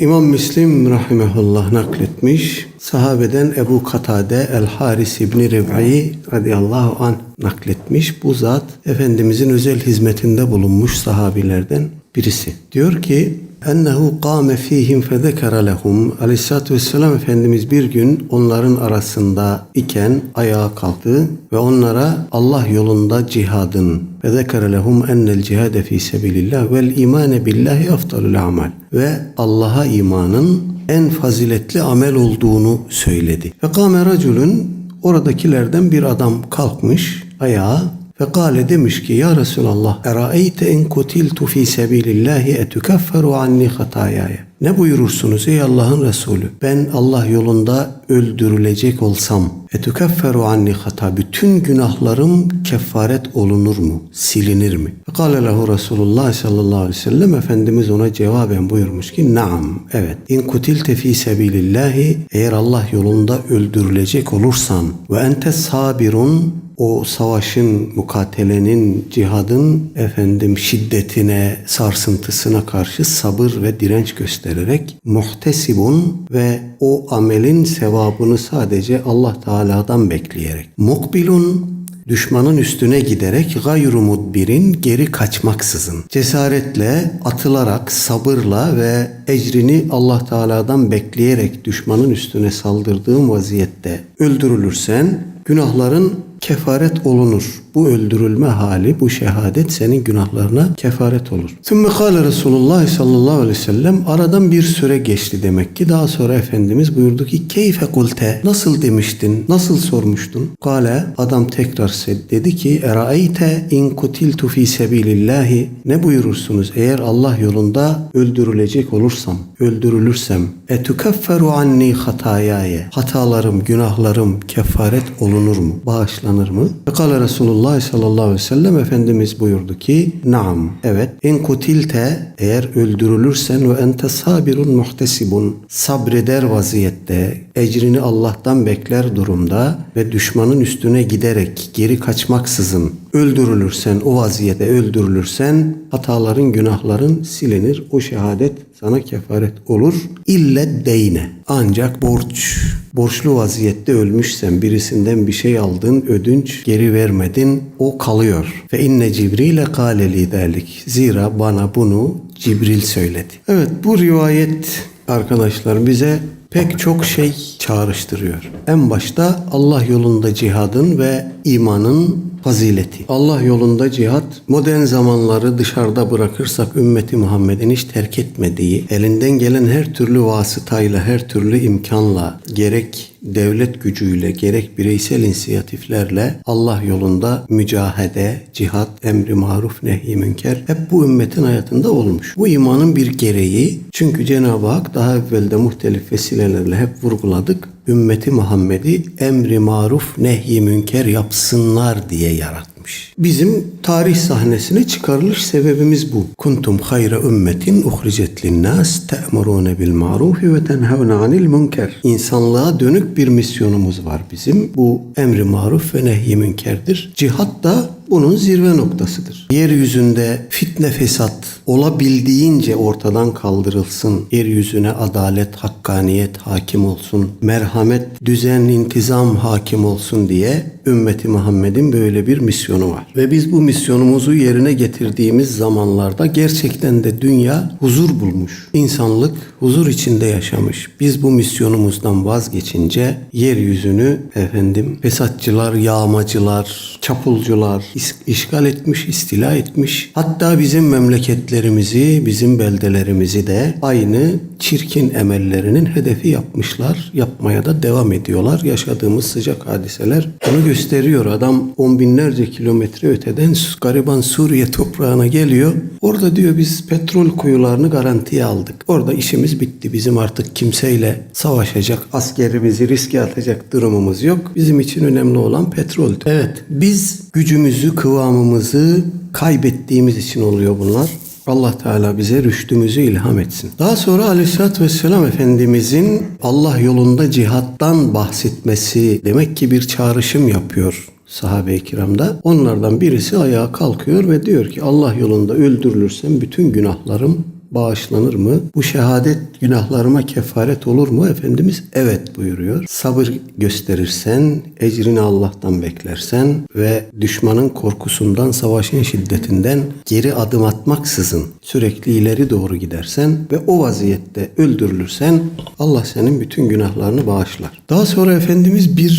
İmam Müslim rahimehullah nakletmiş. Sahabeden Ebu Katade El-Haris İbni Rib'i radıyallahu an nakletmiş. Bu zat Efendimizin özel hizmetinde bulunmuş sahabilerden birisi. Diyor ki ennehu kâme fîhim fezekere lehum. Aleyhisselatü vesselam Efendimiz bir gün onların arasında iken ayağa kalktı ve onlara Allah yolunda cihadın ve zekere lehum ennel cihade fî sebilillah vel imane billahi afdalul amal ve Allah'a imanın en faziletli amel olduğunu söyledi. Ve kâme raculun oradakilerden bir adam kalkmış ayağa Fekale demiş ki ya Resulallah eraeyte en kutiltu fi sebilillahi etukefferu anni hatayaya. Ne buyurursunuz ey Allah'ın Resulü? Ben Allah yolunda öldürülecek olsam etukefferu anni hata bütün günahlarım kefaret olunur mu? Silinir mi? Fekale lehu Resulullah sallallahu aleyhi ve sellem Efendimiz ona cevaben buyurmuş ki naam evet. İn kutilte fi sebilillahi eğer Allah yolunda öldürülecek olursan ve ente sabirun o savaşın, mukatelenin, cihadın efendim şiddetine, sarsıntısına karşı sabır ve direnç göstererek muhtesibun ve o amelin sevabını sadece Allah Teala'dan bekleyerek mukbilun düşmanın üstüne giderek gayru mudbirin geri kaçmaksızın cesaretle atılarak sabırla ve ecrini Allah Teala'dan bekleyerek düşmanın üstüne saldırdığın vaziyette öldürülürsen günahların kefaret olunur. Bu öldürülme hali, bu şehadet senin günahlarına kefaret olur. Sümme kâle Resulullah sallallahu aleyhi ve sellem aradan bir süre geçti demek ki. Daha sonra Efendimiz buyurdu ki keyfe kulte nasıl demiştin, nasıl sormuştun? Kale adam tekrar dedi ki eraeyte in kutiltu fi sebilillahi ne buyurursunuz eğer Allah yolunda öldürülecek olursam, öldürülürsem etukefferu anni hatayaye hatalarım, günahlarım kefaret olunur mu? Bağışlanır mı? Kale Resulullah sallallahu aleyhi ve sellem Efendimiz buyurdu ki naam evet in kutilte eğer öldürülürsen ve ente sabirun muhtesibun sabreder vaziyette ecrini Allah'tan bekler durumda ve düşmanın üstüne giderek geri kaçmaksızın öldürülürsen o vaziyete öldürülürsen hataların günahların silinir. O şehadet sana kefaret olur. İlle deyne. Ancak borç. Borçlu vaziyette ölmüşsen birisinden bir şey aldın ödünç geri vermedin o kalıyor. Ve inne cibrile kâleli derlik zira bana bunu Cibril söyledi. Evet bu rivayet arkadaşlar bize pek çok şey çağrıştırıyor. En başta Allah yolunda cihadın ve imanın fazileti. Allah yolunda cihat modern zamanları dışarıda bırakırsak ümmeti Muhammed'in hiç terk etmediği, elinden gelen her türlü vasıtayla, her türlü imkanla gerek devlet gücüyle gerek bireysel inisiyatiflerle Allah yolunda mücahede, cihat, emri maruf, nehy münker hep bu ümmetin hayatında olmuş. Bu imanın bir gereği çünkü Cenab-ı Hak daha evvelde muhtelif vesilelerle hep vurguladık. Ümmeti Muhammed'i emri maruf, nehy münker yapsınlar diye yaratmış. Bizim tarih sahnesine çıkarılış sebebimiz bu. Kuntum hayra ümmetin uhricet linnas te'murune bil maruf ve tenhevne anil münker. İnsanlığa dönük bir misyonumuz var bizim. Bu emri maruf ve nehy münkerdir. Cihat da bunun zirve noktasıdır. Yeryüzünde fitne fesat olabildiğince ortadan kaldırılsın. Yeryüzüne adalet, hakkaniyet hakim olsun. Merhamet, düzen, intizam hakim olsun diye ümmeti Muhammed'in böyle bir misyonu var. Ve biz bu misyonumuzu yerine getirdiğimiz zamanlarda gerçekten de dünya huzur bulmuş. İnsanlık huzur içinde yaşamış. Biz bu misyonumuzdan vazgeçince yeryüzünü efendim fesatçılar, yağmacılar, çapulcular işgal etmiş, istila etmiş. Hatta bizim memleketlerimizi, bizim beldelerimizi de aynı çirkin emellerinin hedefi yapmışlar. Yapmaya da devam ediyorlar. Yaşadığımız sıcak hadiseler bunu gösteriyor. Adam on binlerce kilometre öteden gariban Suriye toprağına geliyor. Orada diyor biz petrol kuyularını garantiye aldık. Orada işimiz bitti. Bizim artık kimseyle savaşacak, askerimizi riske atacak durumumuz yok. Bizim için önemli olan petroldü. Evet biz gücümüzü, kıvamımızı kaybettiğimiz için oluyor bunlar. Allah Teala bize rüştümüzü ilham etsin. Daha sonra Aleyhisselatü Vesselam Efendimizin Allah yolunda cihattan bahsetmesi demek ki bir çağrışım yapıyor sahabe-i kiramda. Onlardan birisi ayağa kalkıyor ve diyor ki Allah yolunda öldürülürsem bütün günahlarım bağışlanır mı? Bu şehadet günahlarıma kefaret olur mu? Efendimiz evet buyuruyor. Sabır gösterirsen, ecrini Allah'tan beklersen ve düşmanın korkusundan, savaşın şiddetinden geri adım atmaksızın sürekli ileri doğru gidersen ve o vaziyette öldürülürsen Allah senin bütün günahlarını bağışlar. Daha sonra Efendimiz bir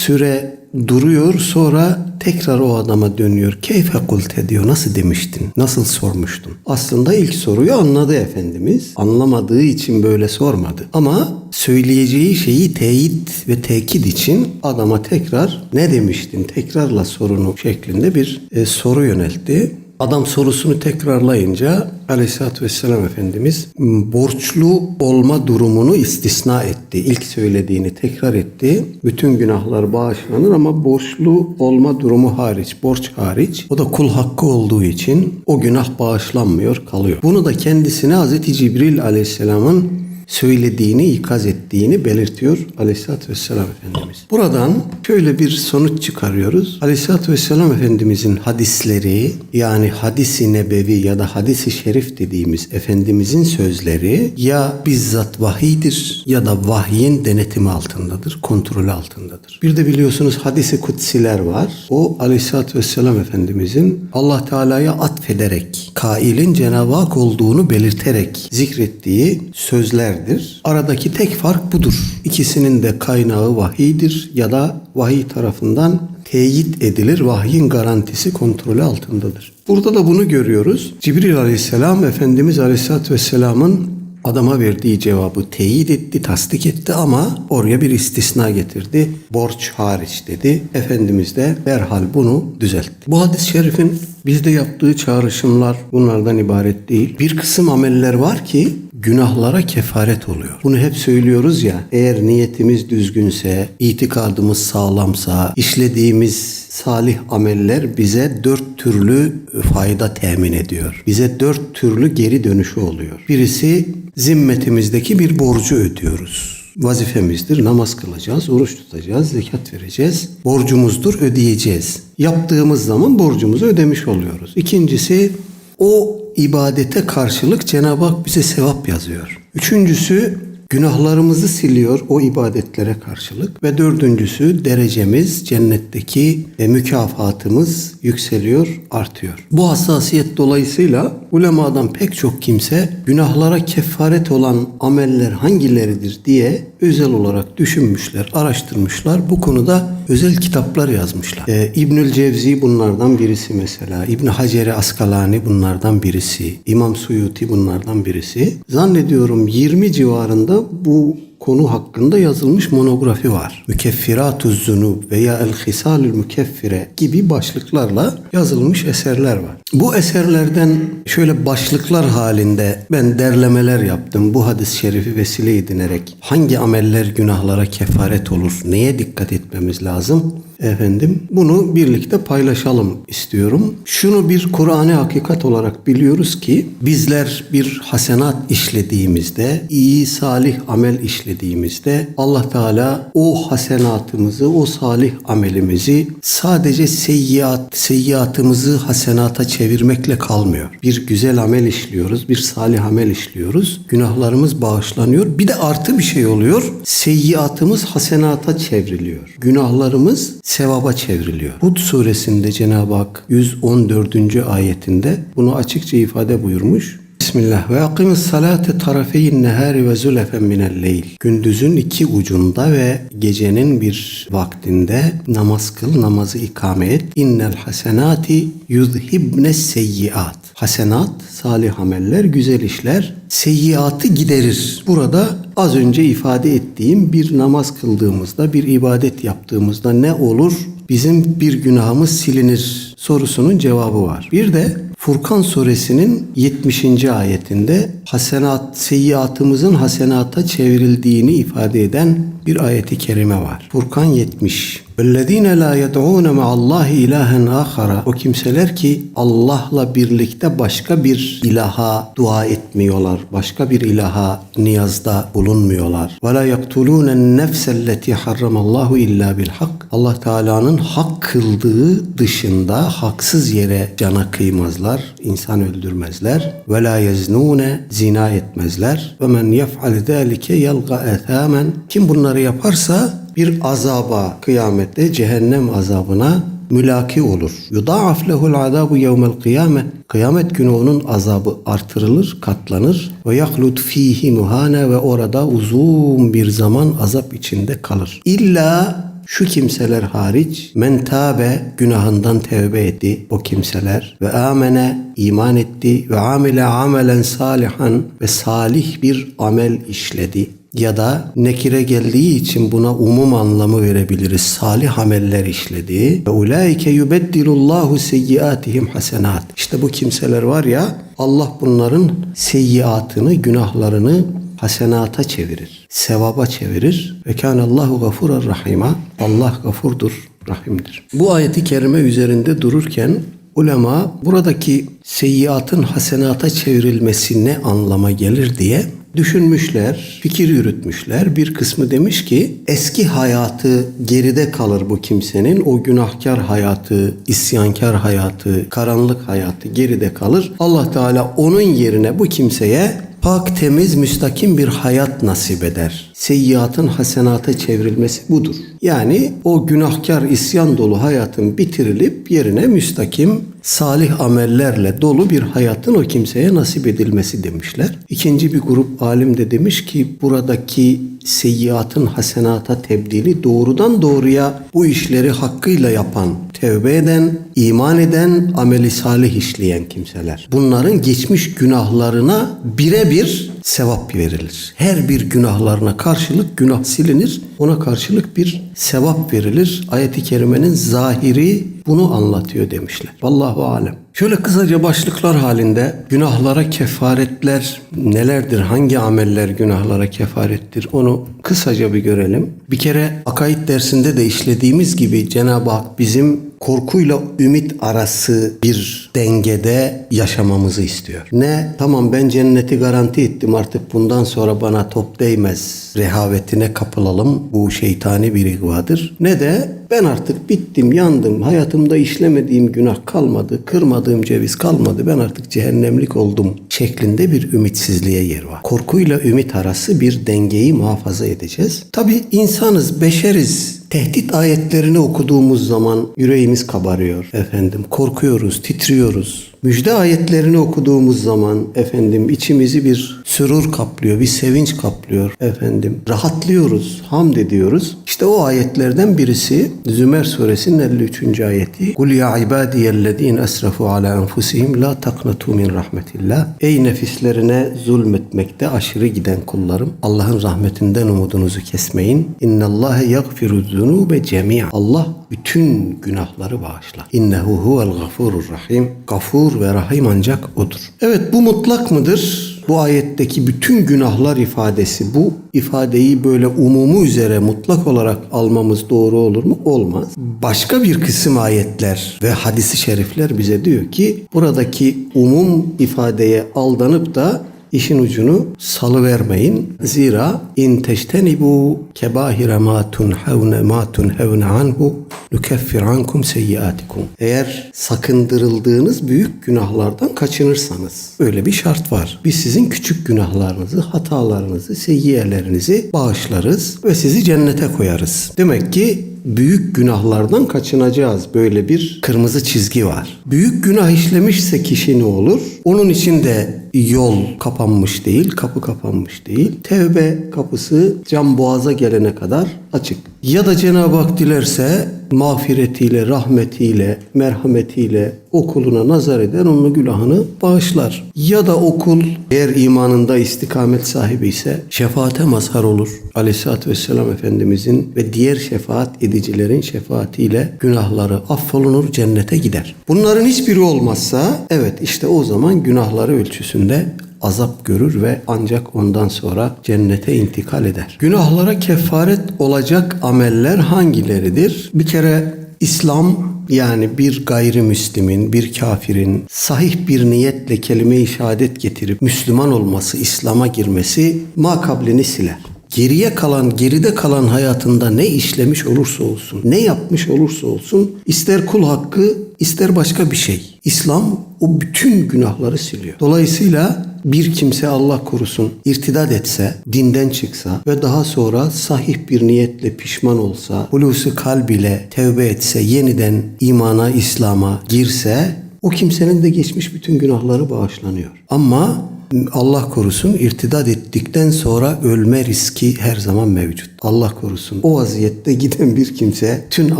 süre duruyor sonra tekrar o adama dönüyor. Keyfe kulte diyor. Nasıl demiştin? Nasıl sormuştun? Aslında ilk soruyu anladı Efendimiz. Anlamadığı için böyle sormadı. Ama söyleyeceği şeyi teyit ve tekit için adama tekrar ne demiştin? Tekrarla sorunu şeklinde bir e, soru yöneltti. Adam sorusunu tekrarlayınca Aleyhisselatü Vesselam Efendimiz borçlu olma durumunu istisna etti. İlk söylediğini tekrar etti. Bütün günahlar bağışlanır ama borçlu olma durumu hariç, borç hariç. O da kul hakkı olduğu için o günah bağışlanmıyor, kalıyor. Bunu da kendisine Hz. Cibril Aleyhisselam'ın söylediğini, ikaz ettiğini belirtiyor Aleyhisselatü Vesselam Efendimiz. Buradan şöyle bir sonuç çıkarıyoruz. Aleyhisselatü Vesselam Efendimizin hadisleri yani hadisi nebevi ya da hadisi şerif dediğimiz Efendimizin sözleri ya bizzat vahiydir ya da vahyin denetimi altındadır, kontrolü altındadır. Bir de biliyorsunuz hadisi kutsiler var. O Aleyhisselatü Vesselam Efendimizin Allah Teala'ya atfederek, kailin Cenab-ı Hak olduğunu belirterek zikrettiği sözler sözlerdir. Aradaki tek fark budur. İkisinin de kaynağı vahiydir ya da vahiy tarafından teyit edilir. Vahyin garantisi kontrolü altındadır. Burada da bunu görüyoruz. Cibril aleyhisselam Efendimiz aleyhissalatü vesselamın adama verdiği cevabı teyit etti, tasdik etti ama oraya bir istisna getirdi. Borç hariç dedi. Efendimiz de derhal bunu düzeltti. Bu hadis-i şerifin bizde yaptığı çağrışımlar bunlardan ibaret değil. Bir kısım ameller var ki günahlara kefaret oluyor. Bunu hep söylüyoruz ya. Eğer niyetimiz düzgünse, itikadımız sağlamsa, işlediğimiz salih ameller bize dört türlü fayda temin ediyor. Bize dört türlü geri dönüşü oluyor. Birisi zimmetimizdeki bir borcu ödüyoruz vazifemizdir. Namaz kılacağız, oruç tutacağız, zekat vereceğiz. Borcumuzdur, ödeyeceğiz. Yaptığımız zaman borcumuzu ödemiş oluyoruz. İkincisi o ibadete karşılık Cenab-ı Hak bize sevap yazıyor. Üçüncüsü günahlarımızı siliyor o ibadetlere karşılık ve dördüncüsü derecemiz cennetteki e, mükafatımız yükseliyor, artıyor. Bu hassasiyet dolayısıyla ulemadan pek çok kimse günahlara kefaret olan ameller hangileridir diye özel olarak düşünmüşler, araştırmışlar. Bu konuda özel kitaplar yazmışlar. Ee, İbnül Cevzi bunlardan birisi mesela. İbn Hacer Askalani bunlardan birisi. İmam Suyuti bunlardan birisi. Zannediyorum 20 civarında bu konu hakkında yazılmış monografi var. Mükeffiratuz zunub veya El Hisalül Mükeffire gibi başlıklarla yazılmış eserler var. Bu eserlerden şöyle başlıklar halinde ben derlemeler yaptım. Bu hadis-i şerifi vesile edinerek hangi ameller günahlara kefaret olur, neye dikkat etmemiz lazım? Efendim bunu birlikte paylaşalım istiyorum. Şunu bir Kur'an'ı hakikat olarak biliyoruz ki bizler bir hasenat işlediğimizde, iyi salih amel işlediğimizde Allah Teala o hasenatımızı, o salih amelimizi sadece seyyiat, seyyiatımızı hasenata çevirmekle kalmıyor. Bir güzel amel işliyoruz, bir salih amel işliyoruz. Günahlarımız bağışlanıyor. Bir de artı bir şey oluyor. Seyyiatımız hasenata çevriliyor. Günahlarımız sevaba çevriliyor. Hud suresinde Cenab-ı Hak 114. ayetinde bunu açıkça ifade buyurmuş. Bismillah ve akimis salate tarafeyin nehari ve zülefen minel leyl. Gündüzün iki ucunda ve gecenin bir vaktinde namaz kıl, namazı ikame et. İnnel hasenati yuzhibne seyyiat. Hasenat, salih ameller, güzel işler seyyiatı giderir. Burada az önce ifade ettiğim bir namaz kıldığımızda, bir ibadet yaptığımızda ne olur? Bizim bir günahımız silinir sorusunun cevabı var. Bir de Furkan suresinin 70. ayetinde hasenat, seyyiatımızın hasenata çevrildiğini ifade eden bir ayeti kerime var. Furkan 70. وَالَّذ۪ينَ لَا يَدْعُونَ مَعَ اللّٰهِ اِلَٰهًا آخَرَ O kimseler ki Allah'la birlikte başka bir ilaha dua etmiyorlar. Başka bir ilaha niyazda bulunmuyorlar. وَلَا يَقْتُلُونَ النَّفْسَ الَّتِي حَرَّمَ اللّٰهُ اِلَّا بِالْحَقِّ Allah Teala'nın hak kıldığı dışında haksız yere cana kıymazlar, insan öldürmezler. Ve la yeznune zina etmezler. Ve men yef'al zâlike yelga ethamen. Kim bunları yaparsa bir azaba, kıyamette cehennem azabına mülaki olur. Yudaaf lehul azabu yevmel kıyame. Kıyamet günü onun azabı artırılır, katlanır. Ve yahlut fihi muhane ve orada uzun bir zaman azap içinde kalır. İlla şu kimseler hariç men tabe günahından tevbe etti o kimseler ve amene iman etti ve amile amelen salihan ve salih bir amel işledi ya da nekire geldiği için buna umum anlamı verebiliriz. Salih ameller işledi. Ve ulaike yubeddilullahu seyyiatihim hasenat. İşte bu kimseler var ya Allah bunların seyyiatını, günahlarını hasenata çevirir. Sevaba çevirir. Ve kânallahu gafurar rahima. Allah gafurdur, rahimdir. Bu ayeti kerime üzerinde dururken ulema buradaki seyyiatın hasenata çevrilmesi ne anlama gelir diye düşünmüşler, fikir yürütmüşler. Bir kısmı demiş ki eski hayatı geride kalır bu kimsenin. O günahkar hayatı, isyankar hayatı, karanlık hayatı geride kalır. Allah Teala onun yerine bu kimseye pak, temiz, müstakim bir hayat nasip eder. Seyyiatın hasenata çevrilmesi budur. Yani o günahkar isyan dolu hayatın bitirilip yerine müstakim, salih amellerle dolu bir hayatın o kimseye nasip edilmesi demişler. İkinci bir grup alim de demiş ki buradaki seyyiatın hasenata tebdili doğrudan doğruya bu işleri hakkıyla yapan, tevbe eden, iman eden, ameli salih işleyen kimseler. Bunların geçmiş günahlarına birebir sevap verilir. Her bir günahlarına karşılık günah silinir. Ona karşılık bir sevap verilir. Ayet-i kerimenin zahiri bunu anlatıyor demişler. Vallahu alem. Şöyle kısaca başlıklar halinde günahlara kefaretler nelerdir? Hangi ameller günahlara kefarettir? Onu kısaca bir görelim. Bir kere akaid dersinde de işlediğimiz gibi Cenab-ı Hak bizim korkuyla ümit arası bir dengede yaşamamızı istiyor. Ne? Tamam ben cenneti garanti ettim artık bundan sonra bana top değmez rehavetine kapılalım. Bu şeytani bir igvadır. Ne de ben artık bittim, yandım, hayatımda işlemediğim günah kalmadı, kırmadığım ceviz kalmadı, ben artık cehennemlik oldum şeklinde bir ümitsizliğe yer var. Korkuyla ümit arası bir dengeyi muhafaza edeceğiz. Tabi insanız, beşeriz. Tehdit ayetlerini okuduğumuz zaman yüreğimiz kabarıyor efendim. Korkuyoruz, titriyoruz. Müjde ayetlerini okuduğumuz zaman efendim içimizi bir sürur kaplıyor, bir sevinç kaplıyor efendim. Rahatlıyoruz, hamd ediyoruz. İşte o ayetlerden birisi Zümer suresinin 53. ayeti. Kul ya ibadiyellezine esrafu ala enfusihim la taknatu min rahmetillah. Ey nefislerine zulmetmekte aşırı giden kullarım. Allah'ın rahmetinden umudunuzu kesmeyin. İnnallâhe yagfiru zunube cemi'a. Allah bütün günahları bağışlar. İnnehu huvel gafurur rahim. Gafur ve rahim ancak odur. Evet bu mutlak mıdır? Bu ayetteki bütün günahlar ifadesi bu ifadeyi böyle umumu üzere mutlak olarak almamız doğru olur mu? Olmaz. Başka bir kısım ayetler ve hadisi şerifler bize diyor ki buradaki umum ifadeye aldanıp da işin ucunu salıvermeyin. Zira in teştenibu kebahire ma tunhavne ma tunhavne anhu nukeffir ankum seyyiatikum. Eğer sakındırıldığınız büyük günahlardan kaçınırsanız böyle bir şart var. Biz sizin küçük günahlarınızı, hatalarınızı, seyyiyelerinizi bağışlarız ve sizi cennete koyarız. Demek ki büyük günahlardan kaçınacağız. Böyle bir kırmızı çizgi var. Büyük günah işlemişse kişi ne olur? Onun için de yol kapanmış değil, kapı kapanmış değil. Tevbe kapısı cam boğaza gelene kadar açık. Ya da Cenab-ı Hak dilerse mağfiretiyle, rahmetiyle, merhametiyle o kuluna nazar eder, onun günahını bağışlar. Ya da o kul eğer imanında istikamet sahibi ise şefaate mazhar olur. Aleyhisselatü Vesselam Efendimizin ve diğer şefaat edicilerin şefaatiyle günahları affolunur, cennete gider. Bunların hiçbiri olmazsa evet işte o zaman günahları ölçüsünde azap görür ve ancak ondan sonra cennete intikal eder. Günahlara kefaret olacak ameller hangileridir? Bir kere İslam yani bir gayrimüslimin, bir kafirin sahih bir niyetle kelime-i şehadet getirip Müslüman olması, İslam'a girmesi makablini siler. geriye kalan, geride kalan hayatında ne işlemiş olursa olsun, ne yapmış olursa olsun, ister kul hakkı, ister başka bir şey. İslam o bütün günahları siliyor. Dolayısıyla bir kimse Allah korusun irtidat etse, dinden çıksa ve daha sonra sahih bir niyetle pişman olsa, hulusu kalb ile tevbe etse, yeniden imana, İslam'a girse o kimsenin de geçmiş bütün günahları bağışlanıyor. Ama Allah korusun irtidat ettikten sonra ölme riski her zaman mevcut. Allah korusun. O vaziyette giden bir kimse tüm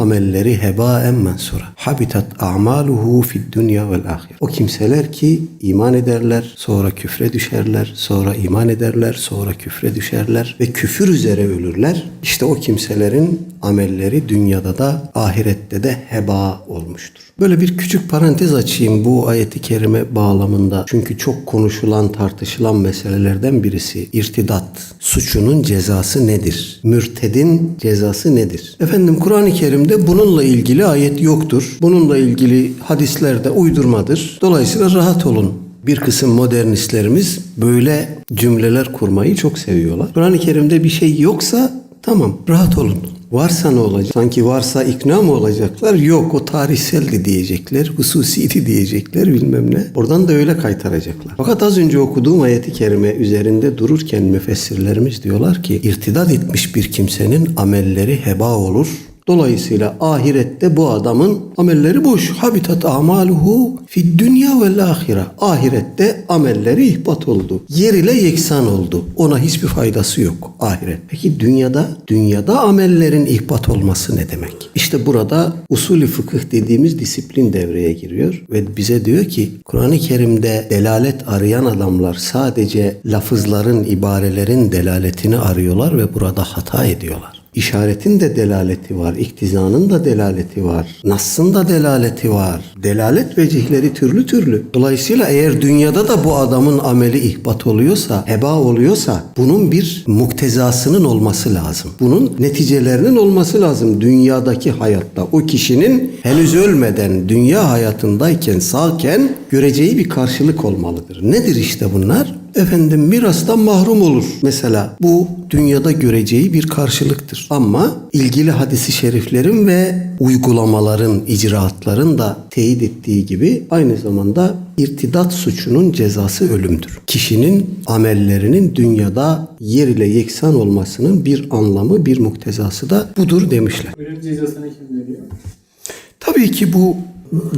amelleri heba emmen sonra. Habitat a'maluhu fid dünya vel ahir. O kimseler ki iman ederler, sonra küfre düşerler, sonra iman ederler, sonra küfre düşerler ve küfür üzere ölürler. İşte o kimselerin amelleri dünyada da ahirette de heba olmuştur. Böyle bir küçük parantez açayım bu ayeti kerime bağlamında. Çünkü çok konuşulan, tartışılan meselelerden birisi irtidat suçunun cezası nedir? Mürtedin cezası nedir? Efendim Kur'an-ı Kerim'de bununla ilgili ayet yoktur. Bununla ilgili hadisler de uydurmadır. Dolayısıyla rahat olun. Bir kısım modernistlerimiz böyle cümleler kurmayı çok seviyorlar. Kur'an-ı Kerim'de bir şey yoksa tamam rahat olun. Varsa ne olacak? Sanki varsa ikna mı olacaklar? Yok o tarihseldi diyecekler, hususiydi diyecekler bilmem ne. Oradan da öyle kaytaracaklar. Fakat az önce okuduğum ayeti kerime üzerinde dururken müfessirlerimiz diyorlar ki irtidat etmiş bir kimsenin amelleri heba olur. Dolayısıyla ahirette bu adamın amelleri boş. Habitat amaluhu fi dünya vel ahire. Ahirette amelleri ihbat oldu. Yer ile yeksan oldu. Ona hiçbir faydası yok ahiret. Peki dünyada? Dünyada amellerin ihbat olması ne demek? İşte burada usulü fıkıh dediğimiz disiplin devreye giriyor ve bize diyor ki Kur'an-ı Kerim'de delalet arayan adamlar sadece lafızların, ibarelerin delaletini arıyorlar ve burada hata ediyorlar. İşaretin de delaleti var, iktizanın da delaleti var, Nass'ın da delaleti var. Delalet vecihleri türlü türlü. Dolayısıyla eğer dünyada da bu adamın ameli ihbat oluyorsa, heba oluyorsa bunun bir muktezasının olması lazım. Bunun neticelerinin olması lazım dünyadaki hayatta. O kişinin henüz ölmeden dünya hayatındayken, sağken göreceği bir karşılık olmalıdır. Nedir işte bunlar? Efendim mirastan mahrum olur. Mesela bu dünyada göreceği bir karşılıktır. Ama ilgili hadisi şeriflerin ve uygulamaların, icraatların da teyit ettiği gibi aynı zamanda irtidat suçunun cezası ölümdür. Kişinin amellerinin dünyada yer ile yeksan olmasının bir anlamı, bir muktezası da budur demişler. Ölüm cezasını kim veriyor? Tabii ki bu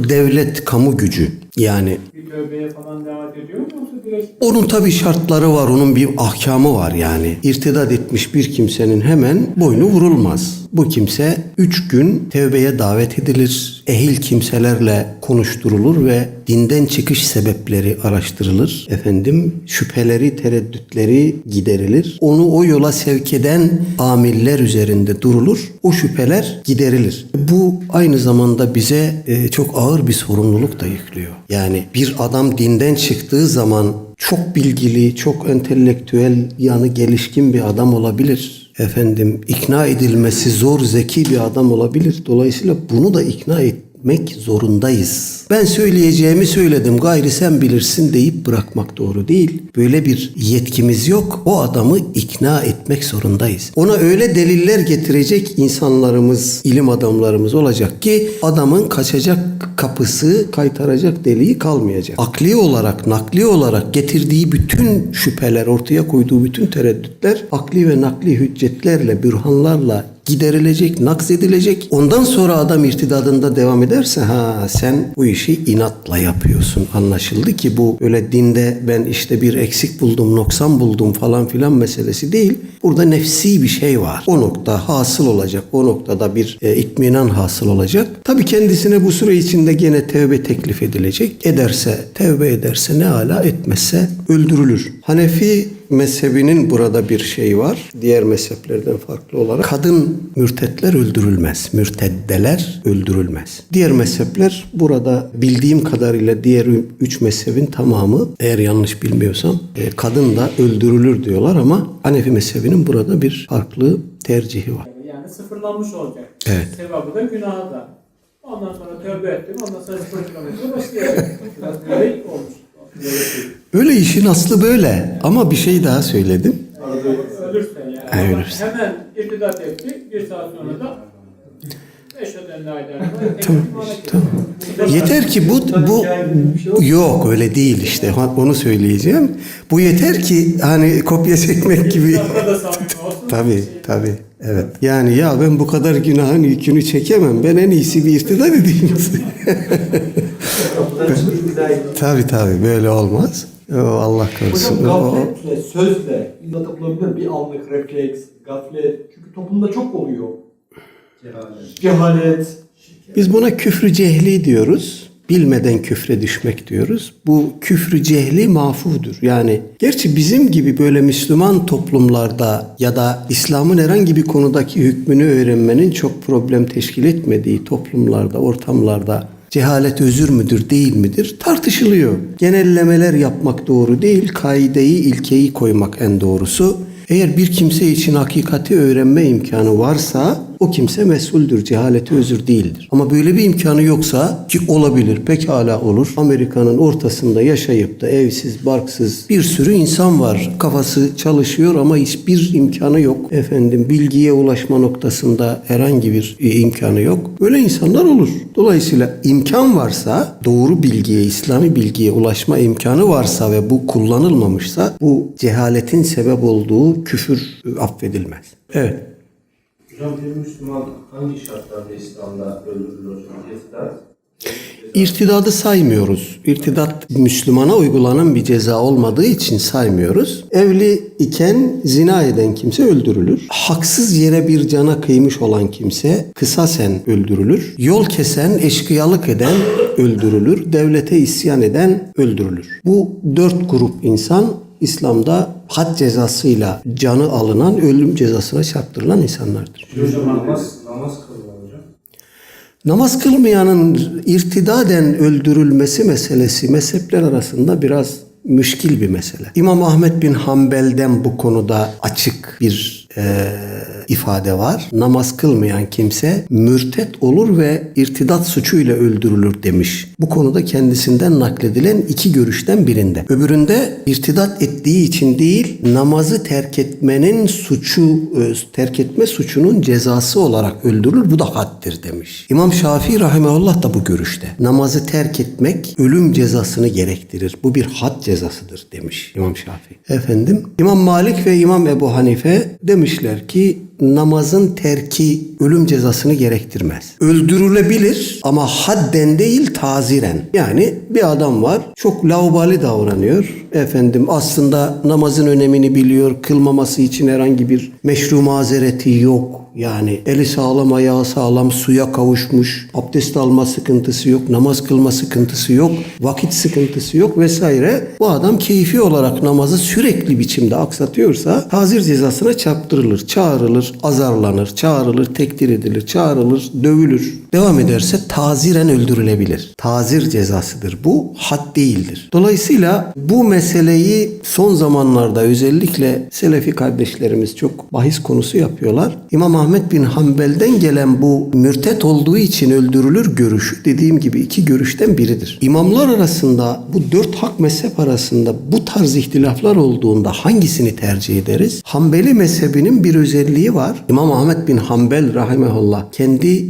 devlet kamu gücü yani Bir tövbeye falan davet ediyor mu yoksa direkt Onun tabi şartları var, onun bir ahkamı var yani. İrtidat etmiş bir kimsenin hemen boynu vurulmaz. Bu kimse üç gün tevbeye davet edilir. Ehil kimselerle konuşturulur ve dinden çıkış sebepleri araştırılır. Efendim şüpheleri, tereddütleri giderilir. Onu o yola sevk eden amiller üzerinde durulur. O şüpheler giderilir. Bu aynı zamanda bize e, çok ağır bir sorumluluk da yüklüyor. Yani bir adam dinden çıktığı zaman çok bilgili, çok entelektüel yanı gelişkin bir adam olabilir. Efendim ikna edilmesi zor, zeki bir adam olabilir. Dolayısıyla bunu da ikna etmek zorundayız. Ben söyleyeceğimi söyledim, gayri sen bilirsin deyip bırakmak doğru değil. Böyle bir yetkimiz yok. O adamı ikna etmek zorundayız. Ona öyle deliller getirecek insanlarımız, ilim adamlarımız olacak ki adamın kaçacak kapısı, kaytaracak deliği kalmayacak. Akli olarak, nakli olarak getirdiği bütün şüpheler, ortaya koyduğu bütün tereddütler akli ve nakli hüccetlerle, bürhanlarla giderilecek, nakzedilecek. Ondan sonra adam irtidadında devam ederse ha sen bu işi inatla yapıyorsun. Anlaşıldı ki bu öyle dinde ben işte bir eksik buldum, noksan buldum falan filan meselesi değil. Burada nefsi bir şey var. O nokta hasıl olacak. O noktada bir e, itminan hasıl olacak. Tabii kendisine bu süre içinde gene tevbe teklif edilecek. Ederse, tevbe ederse ne ala etmezse öldürülür. Hanefi mezhebinin burada bir şey var. Diğer mezheplerden farklı olarak kadın mürtetler öldürülmez. Mürteddeler öldürülmez. Diğer mezhepler burada bildiğim kadarıyla diğer üç mezhebin tamamı eğer yanlış bilmiyorsam e, kadın da öldürülür diyorlar ama Hanefi mezhebinin burada bir farklı tercihi var. yani sıfırlanmış olacak. Evet. Sevabı da günahı da. Ondan sonra tövbe ettim. Ondan sonra sıfır kilometre başlayacak. Biraz olmuş. Öyle işin aslı böyle ama bir şey daha söyledim. Arada ölürse yani. Ha, Ama ölürse. Hemen irtidat etti. Bir saat sonra da. Tamam, tamam. Yeter ki bu bu yok öyle değil işte onu söyleyeceğim. Bu yeter ki hani kopya çekmek gibi. Tabii tabii. Evet. Yani ya ben bu kadar günahın yükünü çekemem. Ben en iyisi bir irtidat edeyim. Kapıdan çıkıp iddia ediyor. tabii tabii böyle olmaz. Allah korusun. Hocam gafletle, sözle bulabilir bir anlık refleks, gaflet. Çünkü toplumda çok oluyor. Cehalet. Cehalet. Biz buna küfrü cehli diyoruz. Bilmeden küfre düşmek diyoruz. Bu küfrü cehli mafudur. Yani gerçi bizim gibi böyle Müslüman toplumlarda ya da İslam'ın herhangi bir konudaki hükmünü öğrenmenin çok problem teşkil etmediği toplumlarda, ortamlarda cehalet özür müdür değil midir tartışılıyor. Genellemeler yapmak doğru değil, kaideyi, ilkeyi koymak en doğrusu. Eğer bir kimse için hakikati öğrenme imkanı varsa o kimse mesuldür. Cehaleti özür değildir. Ama böyle bir imkanı yoksa ki olabilir, pekala olur. Amerika'nın ortasında yaşayıp da evsiz, barksız bir sürü insan var. Kafası çalışıyor ama hiçbir imkanı yok. Efendim bilgiye ulaşma noktasında herhangi bir e, imkanı yok. Böyle insanlar olur. Dolayısıyla imkan varsa doğru bilgiye, İslami bilgiye ulaşma imkanı varsa ve bu kullanılmamışsa bu cehaletin sebep olduğu küfür e, affedilmez. Evet. Hocam bir Müslüman hangi şartlarda İslam'da öldürülür hocam? İrtidat. İrtidadı saymıyoruz. İrtidat Müslümana uygulanan bir ceza olmadığı için saymıyoruz. Evli iken zina eden kimse öldürülür. Haksız yere bir cana kıymış olan kimse kısasen öldürülür. Yol kesen, eşkıyalık eden öldürülür. Devlete isyan eden öldürülür. Bu dört grup insan İslam'da had cezasıyla canı alınan ölüm cezasına çarptırılan insanlardır. Hocam namaz, namaz kılma hocam. Namaz kılmayanın irtidaden öldürülmesi meselesi mezhepler arasında biraz müşkil bir mesele. İmam Ahmet bin Hanbel'den bu konuda açık bir e, ifade var. Namaz kılmayan kimse mürtet olur ve irtidat suçuyla öldürülür demiş. Bu konuda kendisinden nakledilen iki görüşten birinde. Öbüründe irtidat ettiği için değil, namazı terk etmenin suçu, e, terk etme suçunun cezası olarak öldürülür. Bu da haddir demiş. İmam Şafii rahimahullah da bu görüşte. Namazı terk etmek ölüm cezasını gerektirir. Bu bir had cezasıdır demiş İmam Şafii. Efendim İmam Malik ve İmam Ebu Hanife demişler ki namazın terki ölüm cezasını gerektirmez. Öldürülebilir ama hadden değil taziren. Yani bir adam var çok laubali davranıyor. Efendim aslında namazın önemini biliyor. Kılmaması için herhangi bir meşru mazereti yok. Yani eli sağlam, ayağı sağlam, suya kavuşmuş, abdest alma sıkıntısı yok, namaz kılma sıkıntısı yok, vakit sıkıntısı yok vesaire. Bu adam keyfi olarak namazı sürekli biçimde aksatıyorsa tazir cezasına çarptırılır, çağrılır, azarlanır, çağrılır, tekdir edilir, çağrılır, dövülür. Devam ederse taziren öldürülebilir. Tazir cezasıdır bu, had değildir. Dolayısıyla bu meseleyi son zamanlarda özellikle Selefi kardeşlerimiz çok bahis konusu yapıyorlar. İmam Ahmet bin Hanbel'den gelen bu mürtet olduğu için öldürülür görüşü dediğim gibi iki görüşten biridir. İmamlar arasında bu dört hak mezhep arasında bu tarz ihtilaflar olduğunda hangisini tercih ederiz? Hanbeli mezhebinin bir özelliği var. İmam Ahmet bin Hanbel rahimehullah kendi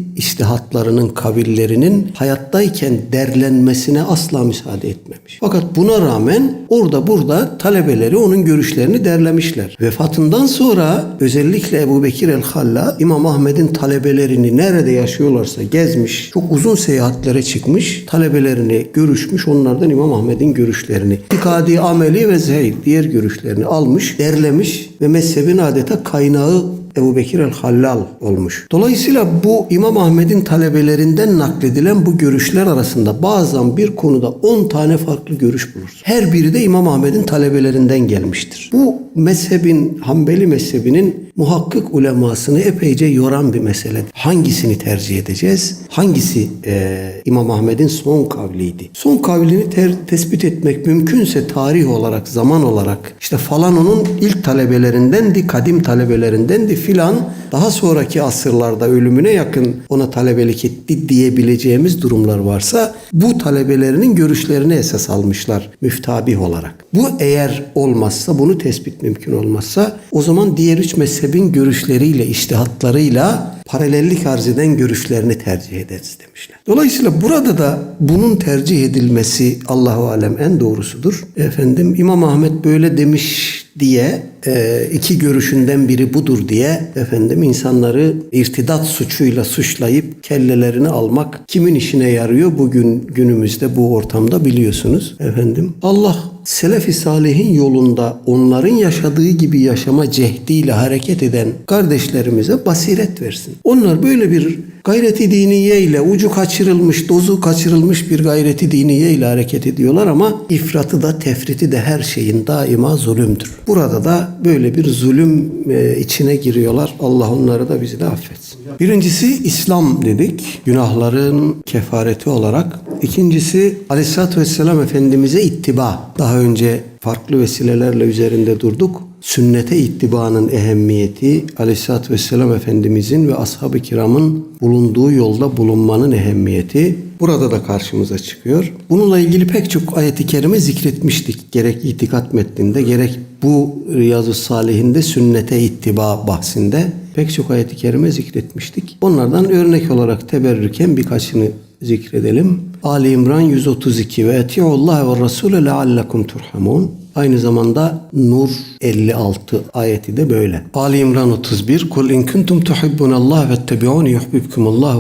iştihatlarının, kavillerinin hayattayken derlenmesine asla müsaade etmemiş. Fakat buna rağmen orada burada talebeleri onun görüşlerini derlemişler. Vefatından sonra özellikle Ebu Bekir el-Halla İmam Ahmet'in talebelerini nerede yaşıyorlarsa gezmiş, çok uzun seyahatlere çıkmış, talebelerini görüşmüş, onlardan İmam Ahmet'in görüşlerini, itikadi, ameli ve zehir diğer görüşlerini almış, derlemiş ve mezhebin adeta kaynağı Ebu Bekir el-Hallal olmuş. Dolayısıyla bu İmam Ahmet'in talebelerinden nakledilen bu görüşler arasında bazen bir konuda 10 tane farklı görüş buluruz. Her biri de İmam Ahmet'in talebelerinden gelmiştir. Bu mezhebin, Hanbeli mezhebinin muhakkik ulemasını epeyce yoran bir mesele. Hangisini tercih edeceğiz? Hangisi eee, İmam Ahmet'in son kavliydi? Son kavlini ter- tespit etmek mümkünse tarih olarak, zaman olarak işte falan onun ilk talebeleri talebelerindendi, kadim talebelerindendi filan. Daha sonraki asırlarda ölümüne yakın ona talebelik etti diyebileceğimiz durumlar varsa bu talebelerinin görüşlerini esas almışlar müftabih olarak. Bu eğer olmazsa, bunu tespit mümkün olmazsa o zaman diğer üç mezhebin görüşleriyle, iştihatlarıyla paralellik arz eden görüşlerini tercih ederiz demişler. Dolayısıyla burada da bunun tercih edilmesi Allahu alem en doğrusudur. Efendim İmam Ahmet böyle demiş diye e, iki görüşünden biri budur diye efendim insanları irtidat suçuyla suçlayıp kellelerini almak kimin işine yarıyor bugün günümüzde bu ortamda biliyorsunuz efendim. Allah Selefi Salih'in yolunda onların yaşadığı gibi yaşama cehdiyle hareket eden kardeşlerimize basiret versin. Onlar böyle bir gayreti diniye ile ucu kaçırılmış, dozu kaçırılmış bir gayreti diniye ile hareket ediyorlar ama ifratı da tefriti de her şeyin daima zulümdür. Burada da böyle bir zulüm e, içine giriyorlar. Allah onları da bizi de affetsin. Birincisi İslam dedik. Günahların kefareti olarak. İkincisi Aleyhisselatü Vesselam Efendimiz'e ittiba. Daha önce farklı vesilelerle üzerinde durduk. Sünnete ittibanın ehemmiyeti, Aleyhisselatü Vesselam Efendimizin ve ashab-ı kiramın bulunduğu yolda bulunmanın ehemmiyeti burada da karşımıza çıkıyor. Bununla ilgili pek çok ayeti kerime zikretmiştik. Gerek itikat metninde gerek bu Riyazu Salihinde sünnete ittiba bahsinde pek çok ayeti kerime zikretmiştik. Onlardan örnek olarak teberrüken birkaçını zikredelim. Ali İmran 132 ve etiullah ve rasule leallekum turhamun. Aynı zamanda Nur 56 ayeti de böyle. Ali İmran 31 Kul in kuntum tuhibbunallah vettebi'uni yuhbibkumullah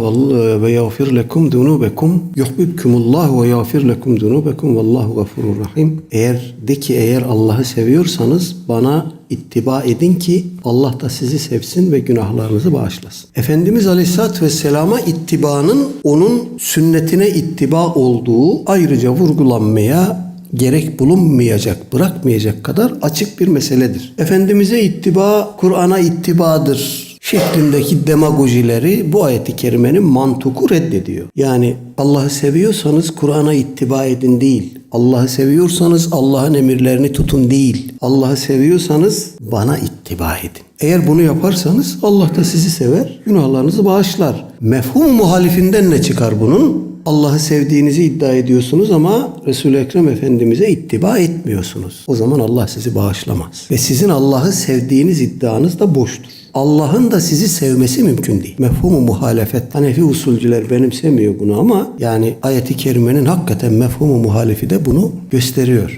ve yağfir lekum dunubekum yuhbibkumullah ve yağfir lekum dunubekum vallahu gafurur rahim. Eğer de ki eğer Allah'ı seviyorsanız bana ittiba edin ki Allah da sizi sevsin ve günahlarınızı bağışlasın. Efendimiz Aleyhisselatü Vesselam'a ittibanın onun sünnetine ittiba olduğu ayrıca vurgulanmaya gerek bulunmayacak, bırakmayacak kadar açık bir meseledir. Efendimiz'e ittiba, Kur'an'a ittibadır şeklindeki demagojileri bu ayeti kerimenin mantuku reddediyor. Yani Allah'ı seviyorsanız Kur'an'a ittiba edin değil. Allah'ı seviyorsanız Allah'ın emirlerini tutun değil. Allah'ı seviyorsanız bana ittiba edin. Eğer bunu yaparsanız Allah da sizi sever, günahlarınızı bağışlar. Mefhum muhalifinden ne çıkar bunun? Allah'ı sevdiğinizi iddia ediyorsunuz ama Resul-i Ekrem Efendimiz'e ittiba etmiyorsunuz. O zaman Allah sizi bağışlamaz. Ve sizin Allah'ı sevdiğiniz iddianız da boştur. Allah'ın da sizi sevmesi mümkün değil. Mefhumu muhalefet. Hanefi usulcüler benimsemiyor bunu ama yani ayeti kerimenin hakikaten mefhumu muhalifi de bunu gösteriyor.